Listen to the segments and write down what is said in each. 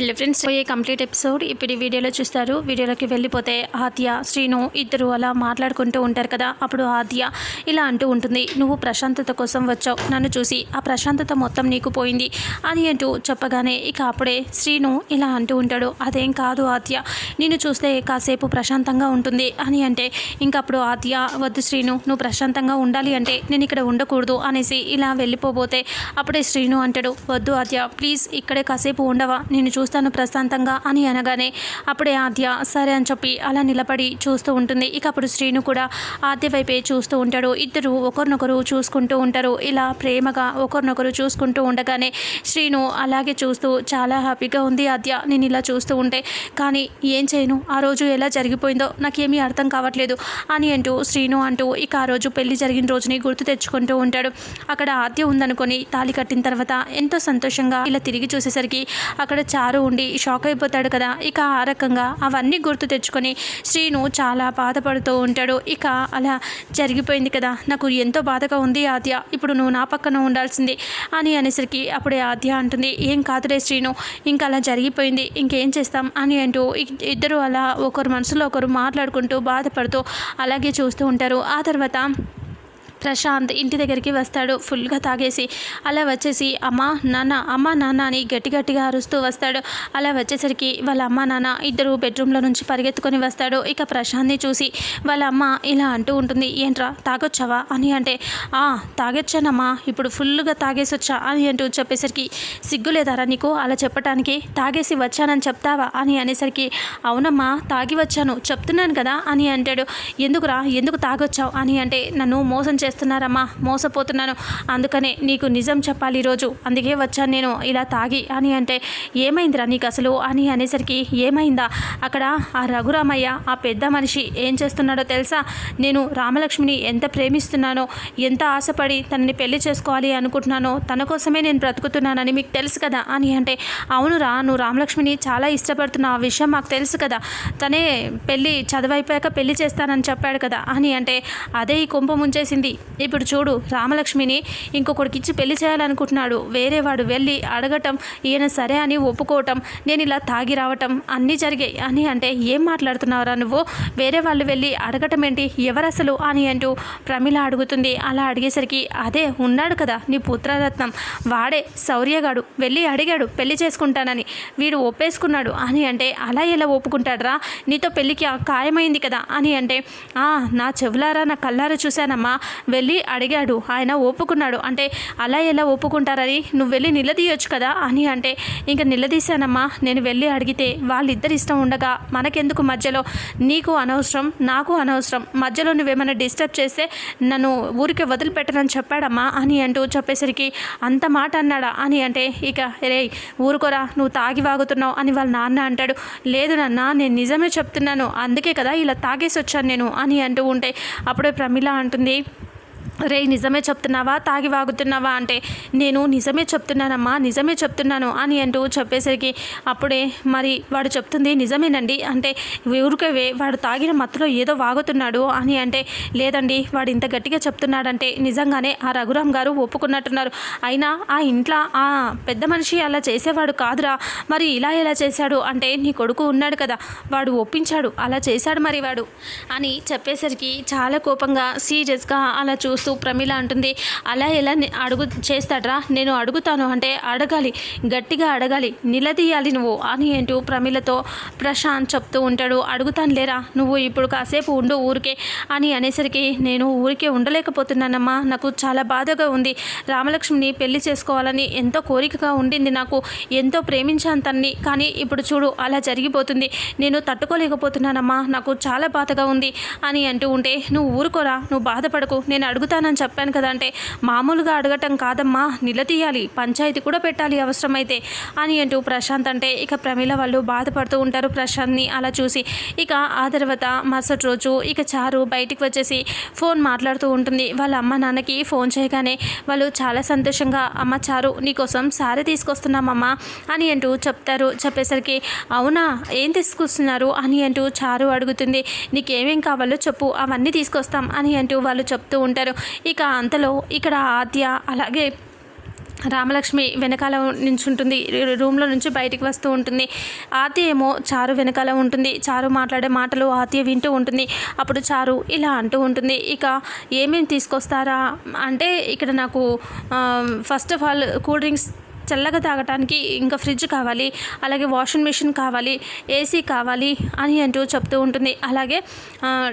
Hello friends పోయే complete episode. ఇప్పుడు వీడియోలో చూస్తారు వీడియోలోకి వెళ్ళిపోతే ఆద్య శ్రీను ఇద్దరు అలా మాట్లాడుకుంటూ ఉంటారు కదా. అప్పుడు ఆద్య ఇలా అంటూ ఉంటుంది నువ్వు ప్రశాంతత కోసం వచ్చావు. నన్ను చూసి ఆ ప్రశాంతత మొత్తం నీకు పోయింది. అని అంటూ చెప్పగానే ఇక అప్పుడే శ్రీను ఇలా అంటూ ఉంటాడు అదేం కాదు ఆద్య నిన్ను చూస్తే కాసేపు ప్రశాంతంగా ఉంటుంది. అని అంటే ఇంకప్పుడు ఆద్య వద్దు శ్రీను నువ్వు ప్రశాంతంగా ఉండాలి అంటే నేను ఇక్కడ ఉండకూడదు. అనేసి ఇలా వెళ్ళిపోబోతే అప్పుడే శ్రీను అంటాడు వద్దు ఆద్య ప్లీజ్ ఇక్కడే కాసేపు ఉండవా? నేను చూసి చూస్తాను ప్రశాంతంగా అని అనగానే అప్పుడే ఆద్య సరే అని చెప్పి అలా నిలబడి చూస్తూ ఉంటుంది. ఇక అప్పుడు శ్రీను కూడా ఆద్య వైపే చూస్తూ ఉంటాడు. ఇద్దరు ఒకరినొకరు చూసుకుంటూ ఉంటారు. ఇలా ప్రేమగా ఒకరినొకరు చూసుకుంటూ ఉండగానే శ్రీను అలాగే చూస్తూ చాలా హ్యాపీగా ఉంది ఆద్య నేను ఇలా చూస్తూ ఉంటే. కానీ ఏం చేయను? ఆ రోజు ఎలా జరిగిపోయిందో నాకేమీ అర్థం కావట్లేదు అని అంటూ శ్రీను అంటూ ఇక ఆ రోజు పెళ్ళి జరిగిన రోజుని గుర్తు తెచ్చుకుంటూ ఉంటాడు. అక్కడ ఆద్య ఉందనుకొని తాళి కట్టిన తర్వాత ఎంతో సంతోషంగా ఇలా తిరిగి చూసేసరికి అక్కడ చాలా చారు ఉండి షాక్ అయిపోతాడు కదా. ఇక ఆ రకంగా అవన్నీ గుర్తు తెచ్చుకొని శ్రీను చాలా బాధపడుతూ ఉంటాడు. ఇక అలా జరిగిపోయింది కదా. నాకు ఎంతో బాధగా ఉంది ఆద్య. ఇప్పుడు నువ్వు నా పక్కన ఉండాల్సింది అని అనేసరికి అప్పుడే ఆద్య అంటుంది. ఏం కాదులే శ్రీను ఇంకా అలా జరిగిపోయింది. ఇంకేం చేస్తాం అని అంటూ ఇద్దరు అలా ఒకరు మనసులో ఒకరు మాట్లాడుకుంటూ బాధపడుతూ అలాగే చూస్తూ ఉంటారు. ఆ తర్వాత ప్రశాంత్ ఇంటి దగ్గరికి వస్తాడు. ఫుల్గా తాగేసి అలా వచ్చేసి అమ్మా నాన్న అమ్మా నాన్న అని గట్టి గట్టిగా అరుస్తూ వస్తాడు. అలా వచ్చేసరికి వాళ్ళ అమ్మ నాన్న ఇద్దరు బెడ్రూమ్లో నుంచి పరిగెత్తుకొని వస్తాడు. ఇక ప్రశాంత్ని చూసి వాళ్ళ అమ్మ ఇలా అంటూ ఉంటుంది ఏంట్రా తాగొచ్చావా? అని అంటే ఆ తాగొచ్చానమ్మా. ఇప్పుడు ఫుల్గా తాగేసొచ్చా? అని అంటూ చెప్పేసరికి సిగ్గు లేదారా నీకు? అలా చెప్పటానికి తాగేసి వచ్చానని చెప్తావా? అని అనేసరికి అవునమ్మా తాగి వచ్చాను. చెప్తున్నాను కదా అని అంటాడు. ఎందుకురా? ఎందుకు తాగొచ్చావు? అని అంటే నన్ను మోసం చేస్తున్నారమ్మా మోసపోతున్నాను. అందుకనే నీకు నిజం చెప్పాలి ఈరోజు. అందుకే వచ్చాను నేను. ఇలా తాగి అని అంటే ఏమైందిరా నీకు అసలు? అని అనేసరికి ఏమైందా? అక్కడ ఆ రఘురామయ్య ఆ పెద్ద మనిషి ఏం చేస్తున్నాడో తెలుసా? నేను రామలక్ష్మిని ఎంత ప్రేమిస్తున్నానో ఎంత ఆశపడి తనని పెళ్ళి చేసుకోవాలి అనుకుంటున్నానో తన కోసమే నేను బ్రతుకుతున్నానని మీకు తెలుసు కదా? అని అంటే అవునురా నువ్వు రామలక్ష్మిని చాలా ఇష్టపడుతున్నావు. ఆ విషయం మాకు తెలుసు కదా. తనే పెళ్ళి చదువైపోయాక పెళ్ళి చేస్తానని చెప్పాడు కదా? అని అంటే అదే ఈ కుంప ముంచేసింది. ఇప్పుడు చూడు రామలక్ష్మిని ఇంకొకడికి ఇచ్చి పెళ్ళి చేయాలనుకుంటున్నాడు. వేరే వాడు వెళ్ళి అడగటం ఈయన సరే అని ఒప్పుకోవటం నేను ఇలా తాగి రావటం అన్నీ జరిగాయి అని అంటే ఏం మాట్లాడుతున్నావురా నువ్వు? వేరే వాళ్ళు వెళ్ళి అడగటం ఏంటి? ఎవరసలు అని అంటూ ప్రమిళ అడుగుతుంది. అలా అడిగేసరికి అదే ఉన్నాడు కదా నీ పుత్రరత్నం. వాడే శౌర్యగాడు. వెళ్ళి అడిగాడు పెళ్ళి చేసుకుంటానని. వీడు ఒప్పేసుకున్నాడు అని అంటే అలా ఎలా ఒప్పుకుంటాడురా? నీతో పెళ్ళికి ఖాయమైంది కదా అని అంటే "ఆ, నా చెవులారా నా కళ్ళారా చూశానమ్మా. వెళ్ళి అడిగాడు. ఆయన ఒప్పుకున్నాడు. అంటే అలా ఎలా ఒప్పుకుంటారని? నువ్వు వెళ్ళి నిలదీయొచ్చు కదా? అని అంటే ఇంకా నిలదీశానమ్మా. నేను వెళ్ళి అడిగితే వాళ్ళిద్దరి ఇష్టం ఉండగా మనకెందుకు మధ్యలో? నీకు అనవసరం నాకు అనవసరం. మధ్యలో నువ్వేమైనా డిస్టర్బ్ చేస్తే నన్ను ఊరికే వదిలిపెట్టనని చెప్పాడమ్మా అని అంటూ చెప్పేసరికి అంత మాట అన్నాడా? అని అంటే ఇక రే ఊరుకోరా. నువ్వు తాగి వాగుతున్నావు అని వాళ్ళ నాన్న అంటాడు. లేదు నాన్న నేను నిజమే చెప్తున్నాను. అందుకే కదా ఇలా తాగేసి వచ్చాను నేను అని అంటూ ఉంటే అప్పుడే ప్రమిళ అంటుంది రే నిజమే చెప్తున్నావా? తాగి వాగుతున్నావా అంటే నేను నిజమే చెప్తున్నానమ్మా నిజమే చెప్తున్నాను అని అంటూ చెప్పేసరికి అప్పుడే మరి వాడు చెప్తుంది నిజమేనండి. అంటే ఊరికే వాడు తాగిన మత్తులో ఏదో వాగుతున్నాడు అని అంటే లేదండి వాడు ఇంత గట్టిగా చెప్తున్నాడంటే నిజంగానే ఆ రఘురామ్ గారు ఒప్పుకున్నట్టున్నారు. అయినా ఆ ఇంట్లో ఆ పెద్ద మనిషి అలా చేసేవాడు కాదురా. మరి ఇలా ఎలా చేశాడు? అంటే నీ కొడుకు ఉన్నాడు కదా వాడు ఒప్పించాడు అలా చేశాడు మరి వాడు అని చెప్పేసరికి చాలా కోపంగా సీరియస్గా అలా చూస్తూ ప్రమిళ అంటుంది అలా ఎలా అడుగు చేస్తాడ్రా? నేను అడుగుతాను అంటే అడగాలి గట్టిగా అడగాలి. నిలదీయాలి నువ్వు అని అంటూ ప్రమీలతో ప్రశాంత్ చెప్తూ ఉంటాడు. అడుగుతాను లేరా? నువ్వు ఇప్పుడు కాసేపు ఉండు ఊరికే అని అనేసరికి నేను ఊరికే ఉండలేకపోతున్నానమ్మా. నాకు చాలా బాధగా ఉంది. రామలక్ష్మిని పెళ్ళి చేసుకోవాలని ఎంతో కోరికగా ఉండింది నాకు. ఎంతో ప్రేమించాను తన్ని. కానీ ఇప్పుడు చూడు అలా జరిగిపోతుంది. నేను తట్టుకోలేకపోతున్నానమ్మా. నాకు చాలా బాధగా ఉంది అని అంటూ ఉంటే నువ్వు ఊరుకోరా. నువ్వు బాధపడకు. నేను అడుగుతానని చెప్పాను కదా అంటే మామూలుగా అడగటం కాదమ్మా నిలదీయాలి పంచాయతీ కూడా పెట్టాలి అవసరమైతే అని అంటూ ప్రశాంత్ అంటే ఇక ప్రమీల వాళ్ళు బాధపడుతూ ఉంటారు ప్రశాంత్ని అలా చూసి. ఇక ఆ తర్వాత మరుసటి రోజు ఇక చారు బయటికి వచ్చేసి ఫోన్ మాట్లాడుతూ ఉంటుంది. వాళ్ళ అమ్మ నాన్నకి ఫోన్ చేయగానే వాళ్ళు చాలా సంతోషంగా అమ్మ చారు నీకోసం సారీ తీసుకొస్తున్నామమ్మా అని అంటూ చెప్తారు. చెప్పేసరికి అవునా ఏం తీసుకొస్తున్నారు? అని అంటూ చారు అడుగుతుంది. నీకేమేం కావాలో చెప్పు అవన్నీ తీసుకొస్తాం అని అంటూ వాళ్ళు చెప్తూ ఉంటారు. ఇక అంతలో ఇక్కడ ఆద్య అలాగే రామలక్ష్మి వెనకాల నించుంటుంది. రూమ్లో నుంచి బయటికి వస్తూ ఉంటుంది. ఆతి ఏమో చారు వెనకాల ఉంటుంది. చారు మాట్లాడే మాటలు ఆతి వింటూ ఉంటుంది. అప్పుడు చారు ఇలా అంటూ ఉంటుంది. ఇక ఏమేమి తీసుకొస్తారా? అంటే ఇక్కడ నాకు first of all cool drinks చల్లగా తాగటానికి ఇంకా ఫ్రిడ్జ్ కావాలి అలాగే వాషింగ్ మిషన్ కావాలి ఏసీ కావాలి అని అంటూ చెప్తూ ఉంటుంది. అలాగే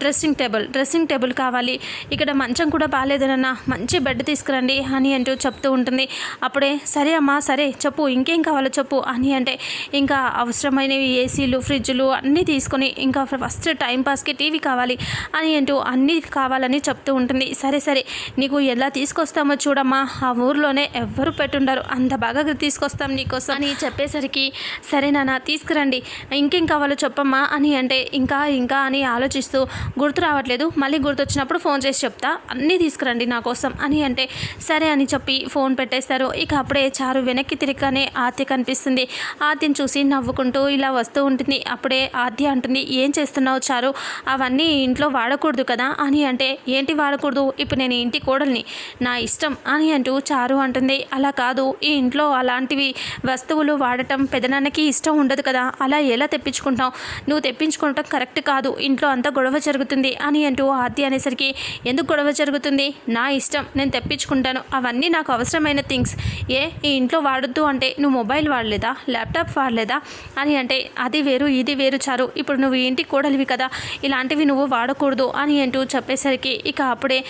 డ్రెస్సింగ్ టేబుల్ డ్రెస్సింగ్ టేబుల్ కావాలి. ఇక్కడ మంచం కూడా బాగాలేదనన్న మంచి బెడ్ తీసుకురండి అని అంటూ చెప్తూ ఉంటుంది. అప్పుడే సరే అమ్మా సరే చెప్పు ఇంకేం కావాలో చెప్పు అని అంటే ఇంకా అవసరమైనవి ఏసీలు ఫ్రిడ్జ్లు అన్నీ తీసుకొని ఇంకా ఫస్ట్ టైంపాస్కి టీవీ కావాలి అని అంటూ అన్నీ కావాలని చెప్తూ ఉంటుంది. సరే సరే నీకు ఎలా తీసుకొస్తామో చూడమ్మా. ఆ ఊర్లోనే ఎవ్వరు పెట్టుండరు. అంత బాగా తీసుకొస్తాం నీకోసం. అని చెప్పేసరికి సరే నాన్న తీసుకురండి. ఇంకేం కావాలో చెప్పమ్మా అని అంటే ఇంకా ఇంకా అని ఆలోచిస్తూ గుర్తు రావట్లేదు. మళ్ళీ గుర్తొచ్చినప్పుడు ఫోన్ చేసి చెప్తా అన్నీ తీసుకురండి నా కోసం అని అంటే సరే అని చెప్పి ఫోన్ పెట్టేస్తారు. ఇక అప్పుడే చారు వెనక్కి తిరిగానే ఆర్తి కనిపిస్తుంది. ఆర్తిని చూసి నవ్వుకుంటూ ఇలా వస్తూ ఉంటుంది. అప్పుడే ఆర్తి అంటుంది ఏం చేస్తున్నావు చారు? అవన్నీ ఇంట్లో వాడకూడదు కదా అని అంటే ఏంటి వాడకూడదు? ఇప్పుడు నేను ఇంటి కోడల్ని. నా ఇష్టం అని అంటూ చారు అంటుంది. అలా కాదు. ఈ ఇంట్లో అలాంటివి వస్తువులు వాడటం పెదనాన్నకి ఇష్టం ఉండదు కదా. అలా ఎలా తెప్పించుకుంటావు? నువ్వు తెప్పించుకోవటం కరెక్ట్ కాదు. ఇంట్లో అంతా గొడవ జరుగుతుంది అని అంటూ ఆద్య అనేసరికి ఎందుకు గొడవ జరుగుతుంది? నా ఇష్టం. నేను తెప్పించుకుంటాను. అవన్నీ నాకు అవసరమైన థింగ్స్. ఏ ఈ ఇంట్లో వాడొద్దు అంటే నువ్వు మొబైల్ వాడలేదా? ల్యాప్టాప్ వాడలేదా? అని అంటే అది వేరు ఇది వేరు చారు ఇప్పుడు నువ్వు ఇంటి కూడలివి కదా. ఇలాంటివి నువ్వు వాడకూడదు. అని అంటూ చెప్పేసరికి ఇక అప్పుడే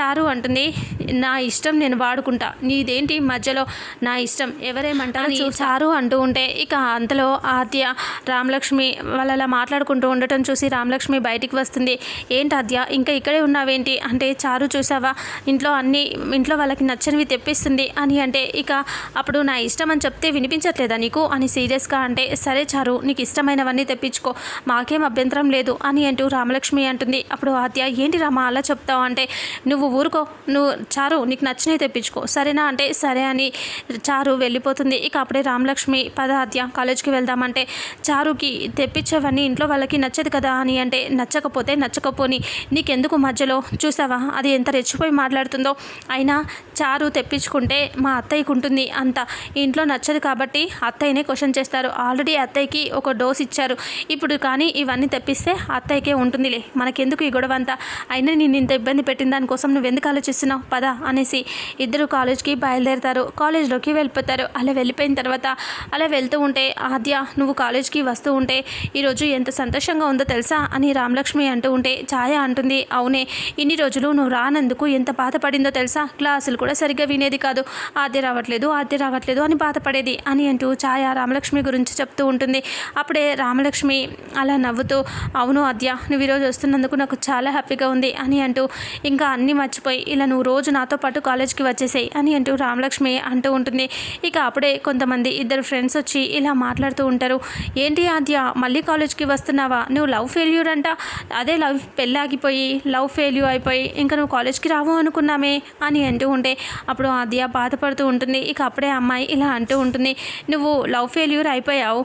చారు అంటుంది నా ఇష్టం నేను వాడుకుంటా. నీదేంటి మధ్యలో? నా ఇష్టం ఎవరేమంటారు అని చారు అంటూ ఉంటే ఇక అంతలో ఆద్య రామలక్ష్మి వాళ్ళు అలా మాట్లాడుకుంటూ ఉండటం చూసి రామలక్ష్మి బయటికి వస్తుంది. ఏంటి ఆద్య ఇంకా ఇక్కడే ఉన్నావేంటి? అంటే చారు చూసావా? ఇంట్లో అన్ని ఇంట్లో వాళ్ళకి నచ్చనివి తెప్పిస్తుంది అని అంటే ఇక అప్పుడు నా ఇష్టం అని చెప్తే వినిపించట్లేదా నీకు అని సీరియస్గా అంటే సరే చారు నీకు ఇష్టమైనవన్నీ తెప్పించుకో. మాకేం అభ్యంతరం లేదు అని అంటూ రామలక్ష్మి అంటుంది. అప్పుడు ఆద్య ఏంటి రామా అలా చెప్తావు? అంటే నువ్వు ఊరుకో. నువ్వు చారు నీకు నచ్చినవి తెప్పించుకో. సరేనా? అంటే సరే అని చారు వెళ్ళిపోతుంది. ఇక అప్పుడే రామలక్ష్మి పద ఆద్య కాలేజ్కి వెళ్దామంటే చారుకి తెప్పించేవన్నీ ఇంట్లో వాళ్ళకి నచ్చదు కదా అని అంటే నచ్చకపోతే నచ్చకపోని నీకెందుకు మధ్యలో? చూసావా? అది ఎంత రెచ్చిపోయి మాట్లాడుతుందో. అయినా చారు తెప్పించుకుంటే మా అత్తయ్యకు ఉంటుంది అంత. ఇంట్లో నచ్చదు కాబట్టి అత్తయ్యనే క్వశ్చన్ చేస్తారు. ఆల్రెడీ అత్తయ్యకి ఒక డోస్ ఇచ్చారు. ఇప్పుడు కానీ ఇవన్నీ తెప్పిస్తే అత్తయ్యకే ఉంటుందిలే. మనకెందుకు ఈ గొడవ అంతా? అయినా నేను ఇంత ఇబ్బంది పెట్టిన దానికోసం నువ్వు ఎందుకు ఆలోచిస్తున్నావు? పద అనేసి ఇద్దరు కాలేజ్కి బయలుదేరుతారు. కాలేజ్లోకి వెళ్ళి వెళ్ళిపోతారు. అలా వెళ్ళిపోయిన తర్వాత అలా వెళ్తూ ఉంటే ఆద్య నువ్వు కాలేజ్కి వస్తూ ఉంటే ఈరోజు ఎంత సంతోషంగా ఉందో తెలుసా? అని రామలక్ష్మి అంటూ ఉంటే ఛాయ అంటుంది. అవునే ఇన్ని రోజులు నువ్వు రానందుకు ఎంత బాధపడిందో తెలుసా? క్లాసులు కూడా సరిగ్గా వినేది కాదు. ఆద్య రావట్లేదు ఆద్య రావట్లేదు అని బాధపడేది అని అంటూ ఛాయ రామలక్ష్మి గురించి చెప్తూ ఉంటుంది. అప్పుడే రామలక్ష్మి అలా నవ్వుతూ అవును ఆద్య నువ్వు ఈరోజు వస్తున్నందుకు నాకు చాలా హ్యాపీగా ఉంది అని అంటూ ఇంకా అన్నీ మర్చిపోయి ఇలా నువ్వు రోజు నాతో పాటు కాలేజ్కి వచ్చేసాయి అని అంటూ రామలక్ష్మి అంటూ ఉంటుంది. ఇక అప్పుడే కొంతమంది ఇద్దరు ఫ్రెండ్స్ వచ్చి ఇలా మాట్లాడుతూ ఉంటారు. ఏంటి ఆద్య మళ్ళీ కాలేజ్కి వస్తున్నావా? నువ్వు లవ్ ఫెయిల్యూర్ అంట. అదే లవ్ పెళ్ళాగిపోయి లవ్ ఫెయిల్యూర్ అయిపోయి ఇంకా నువ్వు కాలేజ్కి రావు అనుకున్నామే అని అంటూ ఉంటే అప్పుడు ఆద్య బాధపడుతూ ఉంటుంది. ఇక అప్పుడే అమ్మాయి ఇలా అంటూ ఉంటుంది. నువ్వు లవ్ ఫెయిల్యూర్ అయిపోయావు.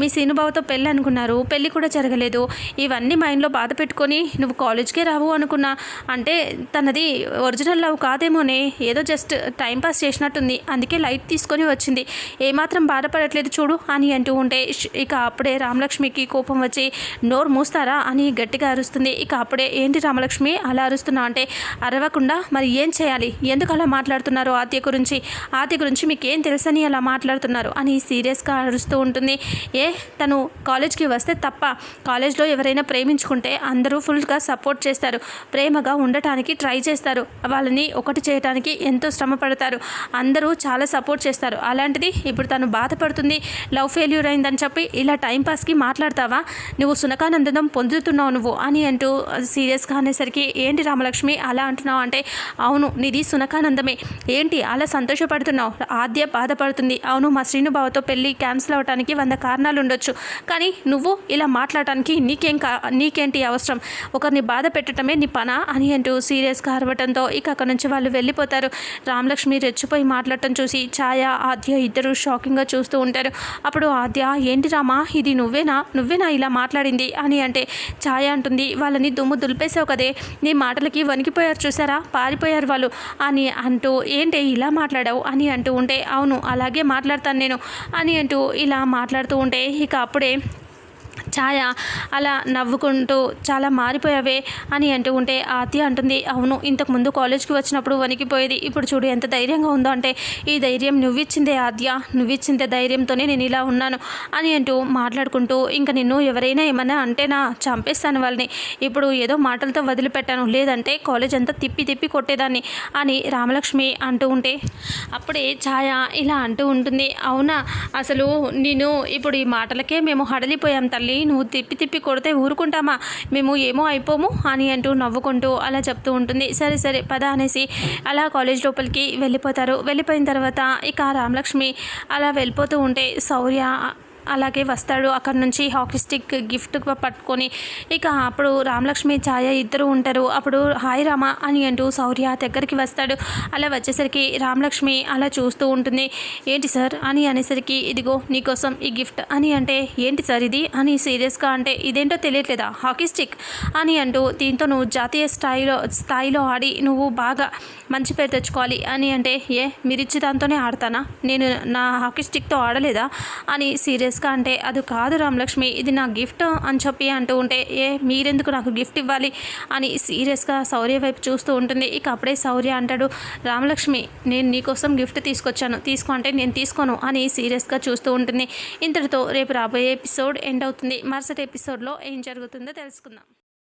మీ సీనుబాబుతో పెళ్ళి అనుకున్నారు. పెళ్ళి కూడా జరగలేదు. ఇవన్నీ మైండ్లో బాధ పెట్టుకొని నువ్వు కాలేజ్కే రావు అనుకున్నా. అంటే తనది ఒరిజినల్ లవ్ కాదేమోనే. ఏదో జస్ట్ టైం పాస్ చేసినట్టుంది. అందుకే లైట్ తీసుకొని వచ్చింది. ఏమాత్రం బాధపడట్లేదు చూడు అని అంటూ ఉంటే ఇక అప్పుడే రామలక్ష్మికి కోపం వచ్చి నోరు మూస్తారా అని గట్టిగా అరుస్తుంది. ఇక అప్పుడే ఏంటి రామలక్ష్మి అలా అరుస్తున్నా అంటే అరవకుండా మరి ఏం చేయాలి? ఎందుకు అలా మాట్లాడుతున్నారు ఆత్య గురించి? ఆత్య గురించి మీకు ఏం తెలుసని అలా మాట్లాడుతున్నారు? అని సీరియస్గా అరుస్తూ ఉంటుంది. ఏ తను కాలేజ్కి వస్తే తప్ప కాలేజ్లో ఎవరైనా ప్రేమించుకుంటే అందరూ ఫుల్గా సపోర్ట్ చేస్తారు. ప్రేమగా ఉండటానికి ట్రై చేస్తారు. వాళ్ళని ఒకటి చేయడానికి ఎంతో శ్రమ పడతారు. అందరూ చాలా సపోర్ట్ చేస్తారు. అలాంటిది ఇప్పుడు తను బాధపడుతుంది. లవ్ ఫెయిల్యూర్ అయిందని చెప్పి ఇలా టైంపాస్కి మాట్లాడతావా? నువ్వు సునకానందం పొందుతున్నావు నువ్వు అని అంటూ సీరియస్గా అనేసరికి ఏంటి రామలక్ష్మి అలా అంటున్నావు? అంటే అవును నీది సునకానందమే. ఏంటి అలా సంతోషపడుతున్నావు? ఆద్య బాధపడుతుంది. అవును మా శ్రీనుబావతో పెళ్ళి క్యాన్సిల్ అవడానికి వంద కారణాలు ఉండొచ్చు. కానీ నువ్వు ఇలా మాట్లాడటానికి నీకేం కా నీకేంటి అవసరం? ఒకరిని బాధ పెట్టడమే నీ పనా? అని అంటూ సీరియస్గా అరవటంతో ఇక అక్కడ నుంచి వాళ్ళు వెళ్ళిపోతారు. రామలక్ష్మి రెచ్చిపోయి మాట్లాడటం చూసి చాలా ఛాయ ఆద్య ఇద్దరు షాకింగ్గా చూస్తూ ఉంటారు. అప్పుడు ఆద్య ఏంటి రామా ఇది నువ్వేనా? నువ్వేనా ఇలా మాట్లాడింది? అని అంటే ఛాయ అంటుంది. వాళ్ళని దుమ్ము దులిపేసావు కదే. నీ మాటలకి వణికిపోయారు చూసారా? పారిపోయారు వాళ్ళు. అని అంటూ ఏంటి ఇలా మాట్లాడావు? అని అంటూ ఉంటే అవును అలాగే మాట్లాడతాను నేను. అని అంటూ ఇలా మాట్లాడుతూ ఉంటే ఇక అప్పుడే ఛాయ అలా నవ్వుకుంటూ చాలా మారిపోయావే అని అంటూ ఉంటే ఆద్య అంటుంది అవును ఇంతకుముందు కాలేజ్కి వచ్చినప్పుడు వణికిపోయేది. ఇప్పుడు చూడు ఎంత ధైర్యంగా ఉందో అంటే ఈ ధైర్యం నువ్విచ్చిందే ఆద్య. నువ్విచ్చిందే ధైర్యంతోనే నేను ఇలా ఉన్నాను అని అంటూ మాట్లాడుకుంటూ ఇంకా నిన్ను ఎవరైనా ఏమైనా అంటేనా చంపేస్తాను వాళ్ళని. ఇప్పుడు ఏదో మాటలతో వదిలిపెట్టాను. లేదంటే కాలేజ్ అంతా తిప్పి తిప్పి కొట్టేదాన్ని అని రామలక్ష్మి అంటూ ఉంటే అప్పుడే ఛాయ ఇలా అంటూ ఉంటుంది అవునా? అసలు నేను ఇప్పుడు ఈ మాటలకే మేము హడలిపోయాం తల్లి. నువ్వు తిప్పి తిప్పి కొడితే ఊరుకుంటామా? మేము ఏమో అయిపోము అని అంటూ నవ్వుకుంటూ అలా చెప్తూ ఉంటుంది. సరే సరే పద అనేసి అలా కాలేజ్ లోపలికి వెళ్ళిపోతారు. వెళ్ళిపోయిన తర్వాత ఇక రామలక్ష్మి అలా వెళ్ళిపోతూ ఉంటే శౌర్య అలాగే వస్తాడు. అక్కడ నుంచి హాకీ స్టిక్ గిఫ్ట్ పట్టుకొని ఇక అప్పుడు రామలక్ష్మి ఛాయ ఇద్దరు ఉంటారు. అప్పుడు హాయ్ రామ అని అంటూ శౌర్య దగ్గరికి వస్తాడు. అలా వచ్చేసరికి రామలక్ష్మి అలా చూస్తూ ఉంటుంది. ఏంటి సార్? అని అనేసరికి ఇదిగో నీకోసం ఈ గిఫ్ట్ అని అంటే ఏంటి సార్ ఇది? అని సీరియస్గా అంటే ఇదేంటో తెలియట్లేదా? హాకీ స్టిక్ అని అంటూ దీంతో నువ్వు జాతీయ స్థాయిలో స్థాయిలో ఆడి నువ్వు బాగా మంచి పేరు తెచ్చుకోవాలి అని అంటే ఏ మీరిచ్చి దాంతోనే ఆడతానా? నేను నా హాకీ స్టిక్తో ఆడలేదా? అని సీరియస్ సీరియస్గా అంటే అది కాదు రామలక్ష్మి ఇది నా గిఫ్ట్ అని చెప్పి అంటూ ఉంటే ఏ మీరెందుకు నాకు గిఫ్ట్ ఇవ్వాలి? అని సీరియస్గా శౌర్య వైపు చూస్తూ ఉంటుంది. ఇక అప్పుడే శౌర్య అంటాడు రామలక్ష్మి నేను నీకోసం గిఫ్ట్ తీసుకొచ్చాను. తీసుకో అంటే నేను తీసుకోను అని సీరియస్గా చూస్తూ ఉంటుంది. ఇంతటితో రేపు రాబోయే ఎపిసోడ్ ఎండ్ అవుతుంది. మరుసటి ఎపిసోడ్లో ఏం జరుగుతుందో తెలుసుకుందాం.